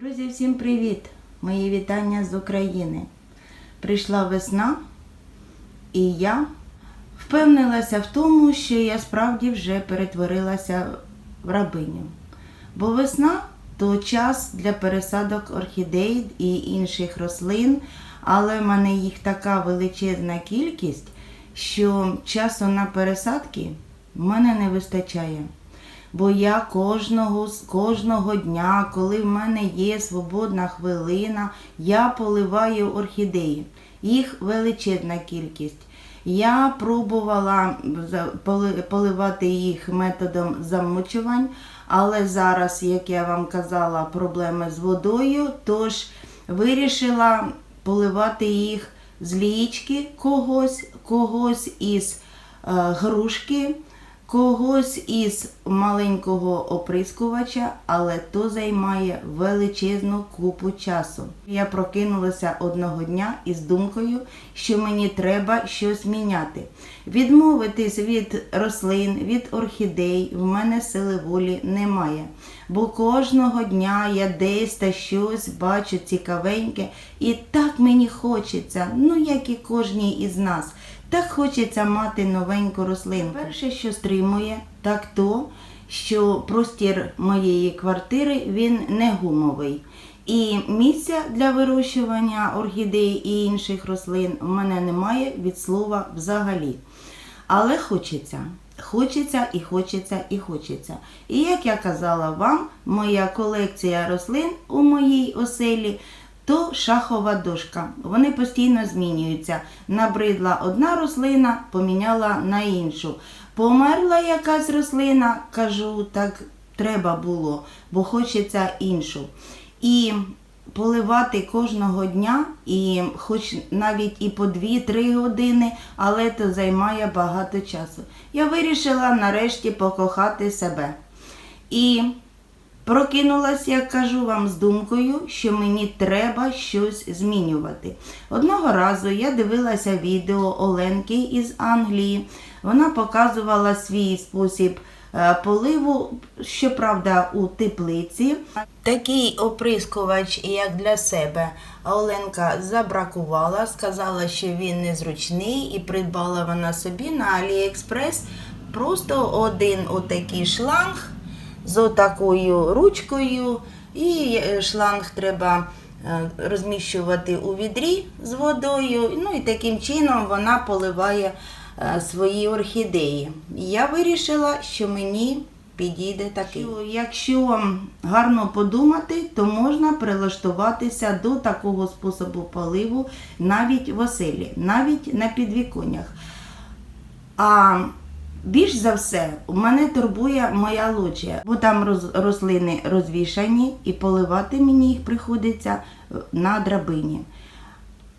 Друзі, всім привіт! Мої вітання з України. Прийшла весна, і я впевнилася в тому, що я справді вже перетворилася в рабиню. Бо весна то час для пересадок орхідей і інших рослин, але в мене їх така величезна кількість, що часу на пересадки в мене не вистачає. Бо я кожного, кожного дня, коли в мене є свободна хвилина, я поливаю орхідеї. Їх величезна кількість. Я пробувала поливати їх методом замочувань, але зараз, як я вам казала, проблеми з водою, тож вирішила поливати їх з лічки когось, когось із е, грушки когось із маленького оприскувача, але то займає величезну купу часу. Я прокинулася одного дня із думкою, що мені треба щось міняти. Відмовитись від рослин, від орхідей в мене сили волі немає. Бо кожного дня я десь та щось бачу цікавеньке, і так мені хочеться, ну як і кожній із нас. Так хочеться мати новеньку рослинку. Перше, що стримує, так то, що простір моєї квартири він не гумовий. І місця для вирощування орхідей і інших рослин в мене немає від слова взагалі. Але хочеться. Хочеться і хочеться і хочеться. І як я казала вам, моя колекція рослин у моїй оселі то шахова дошка. Вони постійно змінюються. Набридла одна рослина, поміняла на іншу. Померла якась рослина, кажу, так треба було, бо хочеться іншу. І поливати кожного дня, і хоч навіть і по 2-3 години, але то займає багато часу. Я вирішила нарешті покохати себе. І Прокинулась, як кажу вам, з думкою, що мені треба щось змінювати. Одного разу я дивилася відео Оленки із Англії. Вона показувала свій спосіб е, поливу, щоправда, у теплиці. Такий оприскувач, як для себе, Оленка забракувала, сказала, що він незручний, і придбала вона собі на AliExpress просто один отакий шланг з отакою ручкою, і е, шланг треба е, розміщувати у відрі з водою. Ну і таким чином вона поливає е, свої орхідеї. Я вирішила, що мені підійде такий. Що Якщо гарно подумати, то можна прилаштуватися до такого способу поливу навіть в оселі, навіть на підвіконнях. А більш за все мене турбує моя лоджія, бо там рослини розвішані і поливати мені їх приходиться е, на драбині.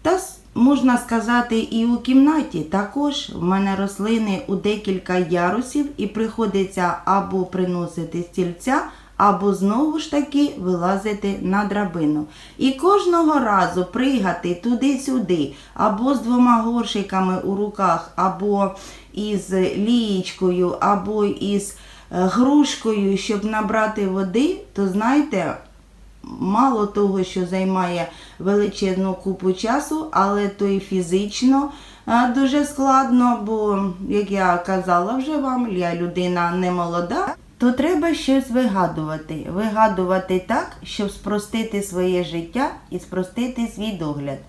Та можна сказати, і у кімнаті також в мене рослини у декілька ярусів і приходиться або приносити стільця, або знову ж таки вилазити на драбину. І кожного разу пригати туди-сюди, або з двома горшиками у руках, або із лієчкою, або із е, грушкою, щоб набрати води, то знаєте, мало того, що займає величезну купу часу, але то і фізично дуже складно, бо, як я казала вже вам, я людина не молода, то треба щось вигадувати. Вигадувати так, щоб спростити своє життя і спростити свій догляд.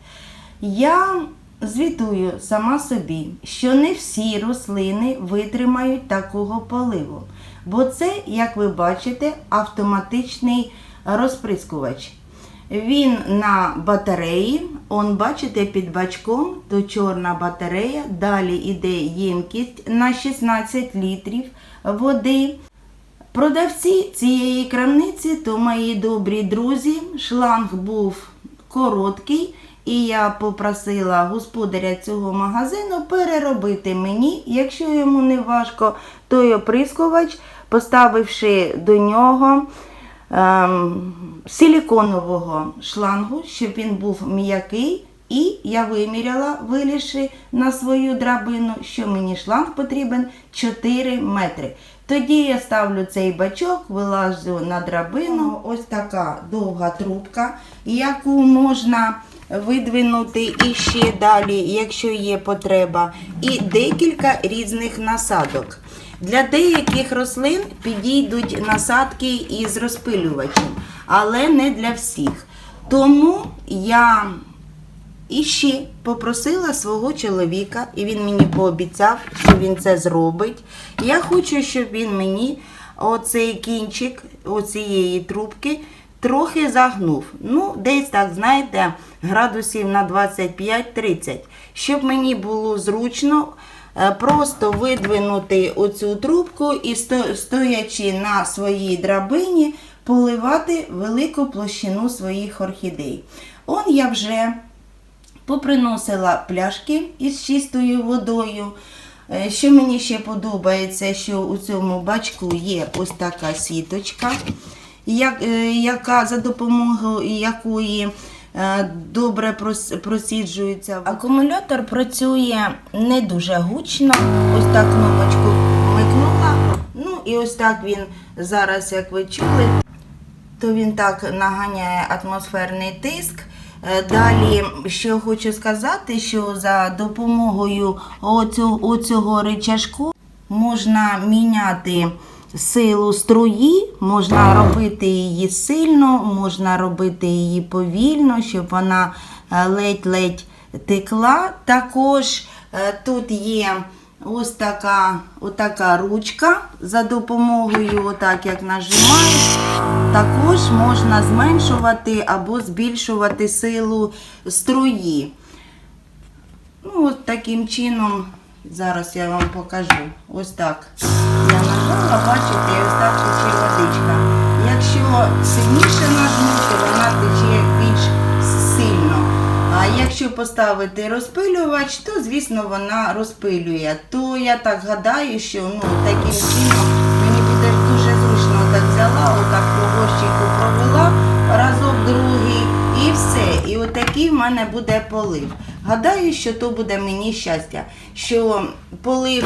Я звітую сама собі, що не всі рослини витримають такого поливу, бо це, як ви бачите, автоматичний розприскувач. Він на батареї, он бачите під бачком, то чорна батарея, далі йде ємкість на 16 літрів води. Продавці цієї крамниці, то мої добрі друзі, шланг був короткий, і я попросила господаря цього магазину переробити мені, якщо йому не важко, той оприскувач, поставивши до нього ем, силіконового шлангу, щоб він був м'який. І я виміряла, вилізши на свою драбину, що мені шланг потрібен 4 метри. Тоді я ставлю цей бачок, вилазю на драбину. Ось така довга трубка, яку можна видвинути іще далі, якщо є потреба, і декілька різних насадок. Для деяких рослин підійдуть насадки із розпилювачем, але не для всіх. Тому я і ще попросила свого чоловіка, і він мені пообіцяв, що він це зробить. Я хочу, щоб він мені оцей кінчик оцієї трубки трохи загнув. Ну, десь так, знаєте, градусів на 25-30, щоб мені було зручно. е, Просто видвинути оцю трубку і стоячи на своїй драбині, поливати велику площину своїх орхідей. Он я вже поприносила пляшки із чистою водою. Е, Що мені ще подобається, що у цьому бачку є ось така сіточка, яка за допомогою якої е, добре просіджується. Акумулятор працює не дуже гучно. Ось так кнопочку вмикнула. Ну і ось так він зараз, як ви чули, то він так наганяє атмосферний тиск. Е, Далі, що хочу сказати, що за допомогою оцю, оцього рычажку можна міняти силу струї, можна робити її сильно, можна робити її повільно, щоб вона е, ледь-ледь текла. Також е, тут є ось така, отака ручка за допомогою, отак як нажимаєш, також можна зменшувати або збільшувати силу струї. Ну, от таким чином, зараз я вам покажу. Ось так. Я нажала, бачите, і ось так тече водичка. Якщо сильніше нажмути, вона тече більш сильно. А якщо поставити розпилювач, то звісно вона розпилює. То я так гадаю, що ну, таким чином мені буде дуже зручно так взяла, отак по горщику провела, разок другий і все. І отакий в мене буде полив. Гадаю, що то буде мені щастя, що полив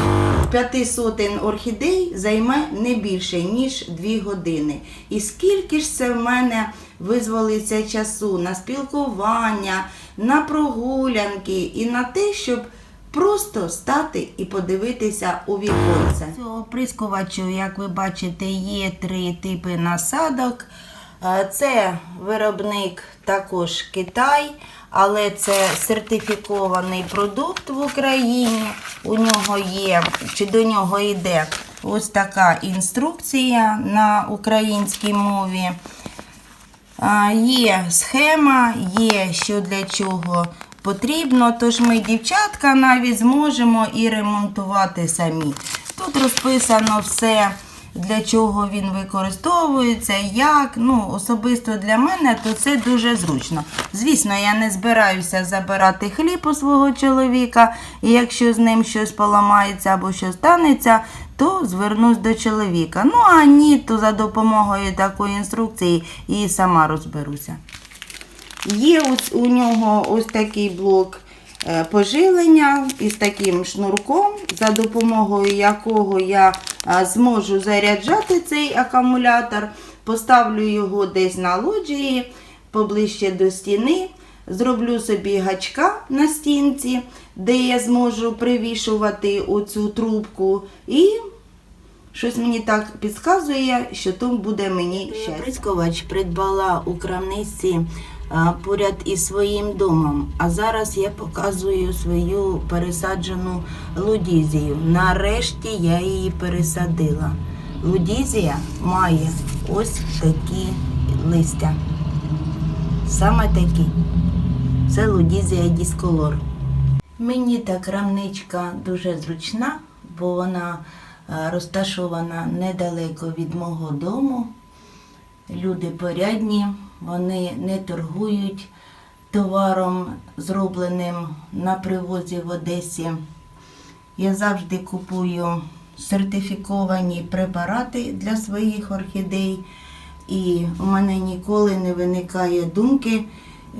п'яти сотень орхідей займе не більше, ніж дві години. І скільки ж це в мене визволиться часу на спілкування, на прогулянки і на те, щоб просто стати і подивитися у віконце. Цього оприскувачу, як ви бачите, є три типи насадок. Е, Це виробник також Китай, але це сертифікований продукт в Україні. У нього є, чи до нього йде ось така інструкція на українській мові. Є схема, є що для чого потрібно, тож ми, дівчатка, навіть зможемо і ремонтувати самі. Тут розписано все, для чого він використовується, як. Ну, особисто для мене, то це дуже зручно. Звісно, я не збираюся забирати хліб у свого чоловіка, і якщо з ним щось поламається або що станеться, то звернусь до чоловіка. Ну а ні, то за допомогою такої інструкції і сама розберуся. Є ось у нього ось такий блок поживлення із таким шнурком, за допомогою якого я е, зможу заряджати цей акумулятор. Поставлю його десь на лоджії, поближче до стіни. Зроблю собі гачка на стінці, де я зможу привішувати оцю трубку. І Щось мені так підказує, що то буде мені щастя. Прискувач придбала у крамниці поряд із своїм домом. А зараз я показую свою пересаджену лудізію. Нарешті я її пересадила. Лудізія має ось такі листя. Саме такі. Це лудізія дісколор. Мені та крамничка дуже зручна, бо вона е, розташована недалеко від мого дому. Люди порядні, вони не торгують товаром, зробленим на привозі в Одесі. Я завжди купую сертифіковані препарати для своїх орхідей. І у мене ніколи не виникає думки,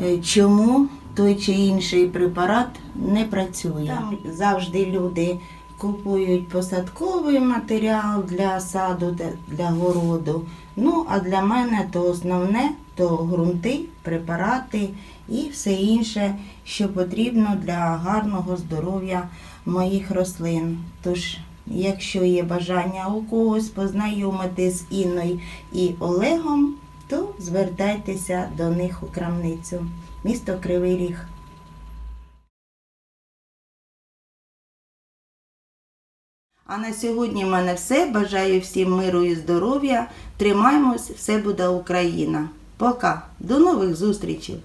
е, чому той чи інший препарат не працює. Там завжди люди купують посадковий матеріал для саду, для городу. Ну, а для мене то основне то ґрунти, препарати і все інше, що потрібно для гарного здоров'я моїх рослин. Тож, якщо є бажання у когось познайомити з Інною і Олегом, то звертайтеся до них у крамницю. Місто Кривий Ріг. А на сьогодні в мене все. Бажаю всім миру і здоров'я. Тримаймось, все буде Україна. Пока. До нових зустрічей!